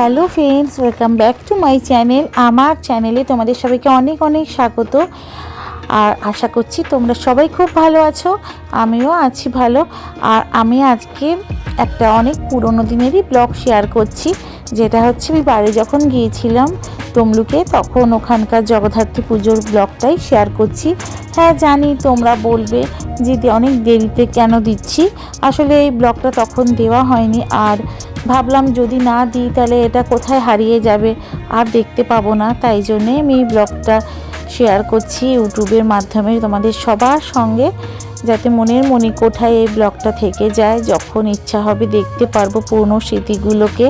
Hello friends, welcome back to my channel. আমার চ্যানেলে তোমাদের সবাইকে অনেক অনেক স্বাগত। আর আশা করছি তোমরা সবাই খুব ভালো আছো, আমিও আছি ভালো। আর আমি আজকে একটা অনেক পুরনো দিনেরই ব্লগ শেয়ার করছি, যেটা হচ্ছে আমি বাড়ি যখন গিয়েছিলাম তমলুকে, তখন ওখানকার জগদ্ধাত্রী পুজোর ব্লগটাই শেয়ার করছি। হ্যাঁ জানি তোমরা বলবে যে অনেক দেরিতে কেন দিচ্ছি? আসলে এই ব্লগটা তখন দেওয়া হয়নি। আর ভাবলাম যদি না দিই তাহলে এটা কোথায় হারিয়ে যাবে? আর দেখতে পাবো না। তাই জন্যে আমি এই ব্লগটা শেয়ার করছি ইউটিউবের মাধ্যমে তোমাদের সবার সঙ্গে, যাতে মনের মনে কোঠায় এই ব্লগটা থেকে যায়। যখন ইচ্ছা হবে দেখতে পারব পুরনো স্মৃতিগুলোকে।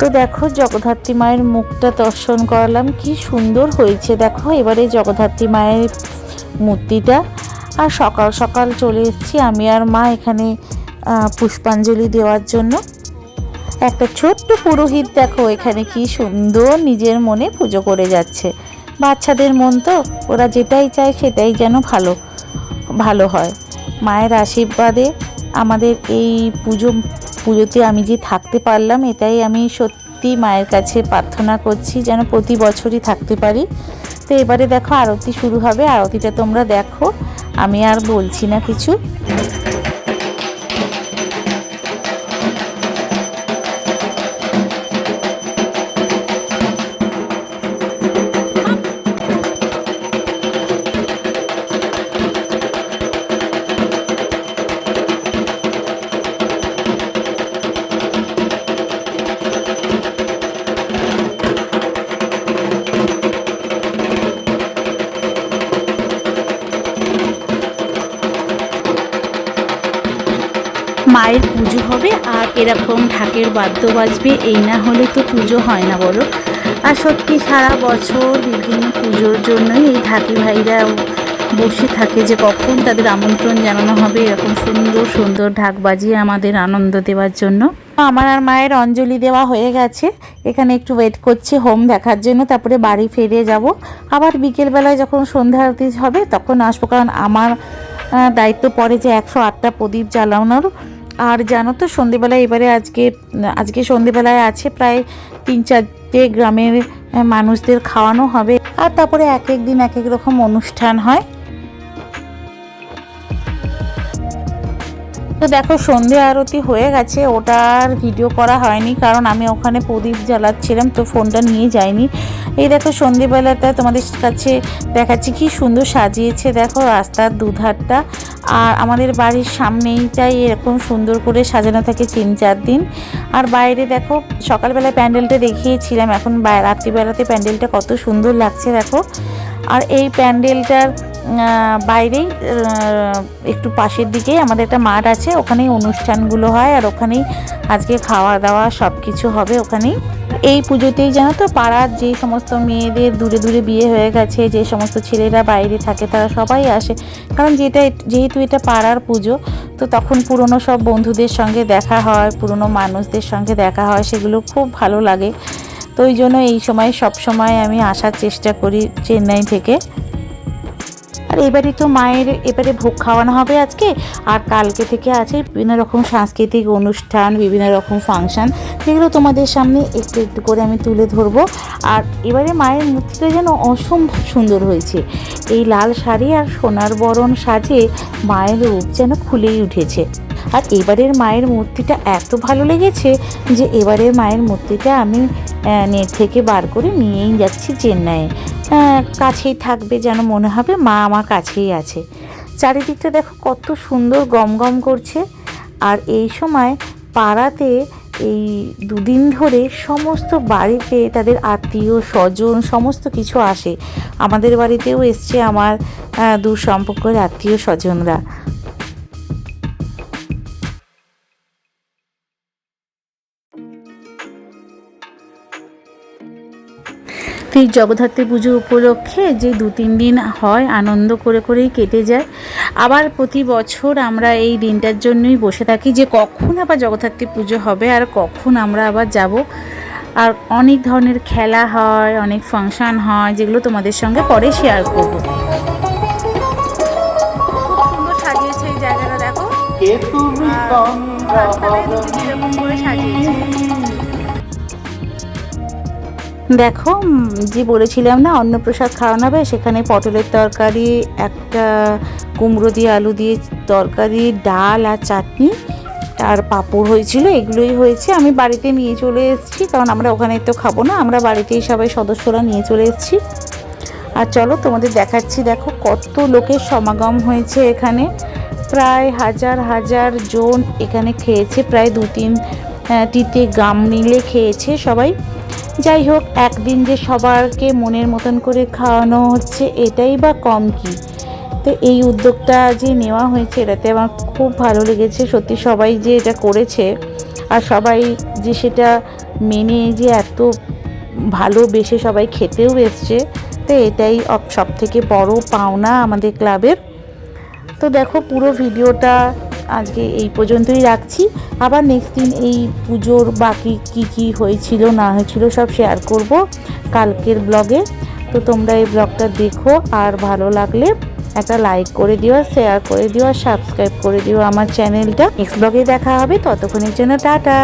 তো দেখো, জগদ্ধাত্রী মায়ের মুখটা দর্শন করালাম। কি সুন্দর হয়েছে, দেখো। এবারে জগদ্ধাত্রী মায়ের মূর্তিটা। আর সকাল সকাল চলে এসেছি আমি আর মা এখানে পুষ্পাঞ্জলি দেওয়ার জন্য। একটা ছোট্ট পুরোহিত, দেখো, এখানে কি সুন্দর নিজের মনে পুজো করে যাচ্ছে। বাচ্চাদের মন তো, ওরা যেটাই চায় সেটাই যেন ভালো ভালো হয়। মায়ের আশীর্বাদে আমাদের এই পুজো পুজোতে আমি যে থাকতে পারলাম, এটাই আমি সত্যি মায়ের কাছে প্রার্থনা করছি যেন প্রতি বছরই থাকতে পারি। তো এবারে দেখো, আরতি শুরু হবে। আরতিটা তোমরা দেখো। আমি আর বলছি না কিছু। মায়ের পুজো হবে আর এরকম ঢাকের বাদ্য বাজবে, এই না হলে তো পুজো হয় না বলো। আর সত্যি সারা বছর বিভিন্ন পুজোর জন্যই এই ঢাকি ভাইরা বসে থাকে যে কখন তাদের আমন্ত্রণ জানানো হবে, এরকম সুন্দর সুন্দর ঢাক বাজিয়ে আমাদের আনন্দ দেওয়ার জন্য। আমার আর মায়ের অঞ্জলি দেওয়া হয়ে গেছে। এখানে একটু ওয়েট করছি হোম দেখার জন্য, তারপরে বাড়ি ফিরে যাব। আবার বিকেলবেলায় যখন সন্ধ্যা আরতি হবে, তখন আসব। কারণ আমার দায়িত্ব পড়ে যে একশো আটটা প্রদীপ জ্বালানোর আর জানো তো, সন্ধেবেলায় এবারে আজকে আজকে সন্ধেবেলায় আছে প্রায় তিন চারটে গ্রামের মানুষদের খাওয়ানো হবে। আর তারপরে এক এক দিন এক এক রকম অনুষ্ঠান হয়। তো দেখো সন্ধে আরতি হয়ে গেছে ওটার ভিডিও করা হয়নি কারণ আমি ওখানে প্রদীপ জ্বালাচ্ছিলাম তো ফোনটা নিয়ে যাইনি। এই দেখো সন্ধেবেলাটা তোমাদের কাছে দেখাচ্ছি, কি সুন্দর সাজিয়েছে দেখো রাস্তার দুধারটা। আর আমাদের বাড়ির সামনেইটাই এরকম সুন্দর করে সাজানো থাকে তিন চার দিন। আর বাইরে দেখো সকালবেলায় প্যান্ডেলটা দেখিয়েছিলাম, এখন রাত্রিবেলাতে প্যান্ডেলটা কত সুন্দর লাগছে দেখো। আর এই প্যান্ডেলটার বাইরেই একটু পাশের দিকেই আমাদের একটা মাঠ আছে, ওখানেই অনুষ্ঠানগুলো হয় আর ওখানেই আজকে খাওয়া দাওয়া সব কিছু হবে ওখানেই। এই পুজোতেই জানো তো পাড়ার যে সমস্ত মেয়েদের দূরে দূরে বিয়ে হয়ে গেছে, যে সমস্ত ছেলেরা বাইরে থাকে তারা সবাই আসে। কারণ যেটা যেহেতু এটা পাড়ার পুজো, তো তখন পুরনো সব বন্ধুদের সঙ্গে দেখা হয়, পুরনো মানুষদের সঙ্গে দেখা হয়, সেগুলো খুব ভালো লাগে। তো ওই জন্য এই সময় সব সময় আমি আসার চেষ্টা করি চেন্নাই থেকে। আর এবারে তো মায়ের এবারে ভোগ খাওয়ানো হবে আজকে। আর কালকে থেকে আছে বিভিন্ন রকম সাংস্কৃতিক অনুষ্ঠান, বিভিন্ন রকম ফাংশন। সেগুলো তোমাদের সামনে একটু একটু করে আমি তুলে ধরবো। আর এবারে মায়ের মূর্তিটা যেন অসম্ভব সুন্দর হয়েছে। এই লাল শাড়ি আর সোনার বরণ সাজে মায়ের রূপ যেন খুলেই উঠেছে। আর এবারের মায়ের মূর্তিটা এত ভালো লেগেছে যে এবারের মায়ের মূর্তিটা আমি নেট থেকে বার করে নিয়েই যাচ্ছি চেন্নাইয়ে কাছেই থাকবে যেন মনে হবে মা আমার কাছেই আছে। চারিদিকটা দেখো কত সুন্দর গম গম করছে। আর এই সময় পাড়াতে এই দুদিন ধরে সমস্ত বাড়িতে তাদের আত্মীয় স্বজন সমস্ত কিছু আসে। আমাদের বাড়িতেও এসছে আমার দূর সম্পর্কের আত্মীয় স্বজনরা। এই জগদ্ধাত্রী পুজো উপলক্ষে যে দু তিন দিন হয় আনন্দ করে করেই কেটে যায়। আবার প্রতি বছর আমরা এই দিনটার জন্যই বসে থাকি যে কখন আবার জগদ্ধাত্রী পুজো হবে আর কখন আমরা আবার যাব। আর অনেক ধরনের খেলা হয় অনেক ফাংশন হয় যেগুলো তোমাদের সঙ্গে পরে শেয়ার করব। সুন্দর সাজিয়েছে এই জায়গাটা দেখো। সাজিয়েছে। দেখো যে বলেছিলাম না, অন্নপ্রসাদ খাওয়ানো হবে, সেখানে পটলের তরকারি, একটা কুমড়ো দিয়ে আলু দিয়ে তরকারি, ডাল আর চাটনি, আর পাঁপড় হয়েছিল, এগুলোই হয়েছে। আমি বাড়িতে নিয়ে চলে এসেছি, কারণ আমরা ওখানে তো খাব না, আমরা বাড়িতেই সবাই সদস্যরা নিয়ে চলে এসেছি। আর চলো তোমাদের দেখাচ্ছি, দেখো কত লোকের সমাগম হয়েছে এখানে। প্রায় হাজার হাজার জন এখানে খেয়েছে, প্রায় দু তিন টিতে গাম নিলে খেয়েছে সবাই। যাই হোক, একদিন যে সবারকে মনের মতন করে খাওয়ানো হচ্ছে, এটাই বা কম কি? তো এই উদ্যোগটা যে নেওয়া হয়েছে, এটাতে আমার খুব ভালো লেগেছে। সত্যি সবাই যে এটা করেছে, আর সবাই যে সেটা মেনে যে এত ভালোবেসে সবাই খেতেও এসছে, তো এটাই সব থেকে বড় পাওনা আমাদের ক্লাবের। তো দেখো, পুরো ভিডিওটা আজকে এই পর্যন্তই রাখছি। আবার নেক্সট দিন এই পুজোর বাকি কি কি হয়েছিল, না হয়েছিল সব শেয়ার করব কালকের ব্লগে তো তোমরা এই ব্লগটা দেখো আর ভালো লাগলে একটা লাইক করে দিও শেয়ার করে দিও, আর সাবস্ক্রাইব করে দিও আমার চ্যানেলটা নেক্সট ব্লগে দেখা হবে, ততক্ষণের জন্য টাটা।